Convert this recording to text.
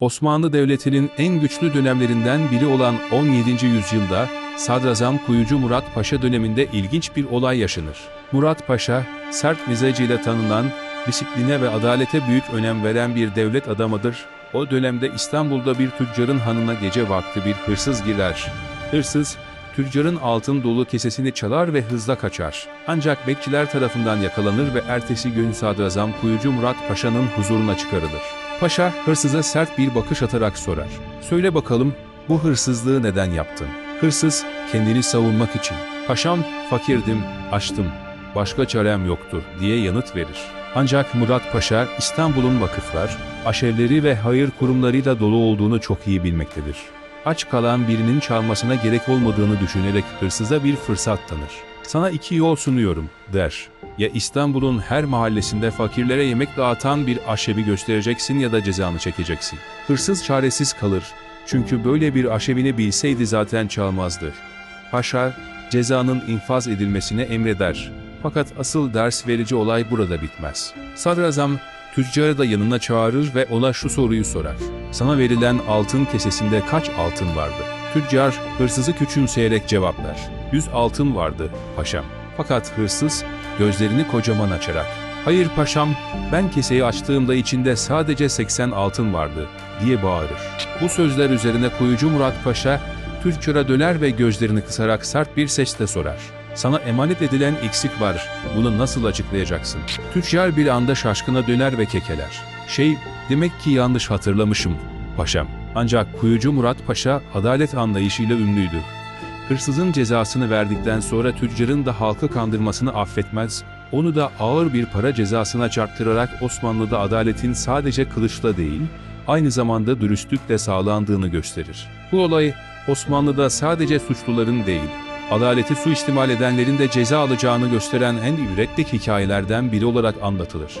Osmanlı Devleti'nin en güçlü dönemlerinden biri olan 17. yüzyılda Sadrazam Kuyucu Murat Paşa döneminde ilginç bir olay yaşanır. Murat Paşa, sert mizacıyla tanınan, disipline ve adalete büyük önem veren bir devlet adamıdır. O dönemde İstanbul'da bir tüccarın hanına gece vakti bir hırsız girer. Hırsız, tüccarın altın dolu kesesini çalar ve hızla kaçar. Ancak bekçiler tarafından yakalanır ve ertesi gün Sadrazam Kuyucu Murat Paşa'nın huzuruna çıkarılır. Paşa, hırsıza sert bir bakış atarak sorar. Söyle bakalım, bu hırsızlığı neden yaptın? Hırsız, kendini savunmak için. Paşam, fakirdim, açtım, başka çarem yoktur diye yanıt verir. Ancak Murat Paşa, İstanbul'un vakıflar, aşevleri ve hayır kurumlarıyla dolu olduğunu çok iyi bilmektedir. Aç kalan birinin çalmasına gerek olmadığını düşünerek hırsıza bir fırsat tanır. Sana iki yol sunuyorum, der. Ya İstanbul'un her mahallesinde fakirlere yemek dağıtan bir aşevi göstereceksin ya da cezanı çekeceksin. Hırsız çaresiz kalır. Çünkü böyle bir aşevini bilseydi zaten çalmazdı. Paşa, cezanın infaz edilmesine emreder. Fakat asıl ders verici olay burada bitmez. Sadrazam, tüccarı da yanına çağırır ve ona şu soruyu sorar. Sana verilen altın kesesinde kaç altın vardı? Tüccar, hırsızı küçümseyerek cevaplar. Yüz altın vardı, paşam. Fakat hırsız, gözlerini kocaman açarak, Hayır paşam, ben keseyi açtığımda içinde sadece 80 altın vardı, diye bağırır. Bu sözler üzerine kuyucu Murat Paşa, tüccara döner ve gözlerini kısarak sert bir sesle sorar. Sana emanet edilen eksik var, bunu nasıl açıklayacaksın? Tüccar bir anda şaşkına döner ve kekeler. Şey, demek ki yanlış hatırlamışım, paşam. Ancak kuyucu Murat Paşa adalet anlayışıyla ünlüydü. Hırsızın cezasını verdikten sonra tüccarın da halkı kandırmasını affetmez, onu da ağır bir para cezasına çarptırarak Osmanlı'da adaletin sadece kılıçla değil, aynı zamanda dürüstlükle sağlandığını gösterir. Bu olay, Osmanlı'da sadece suçluların değil, adaleti suistimal edenlerin de ceza alacağını gösteren en ibretlik hikayelerden biri olarak anlatılır.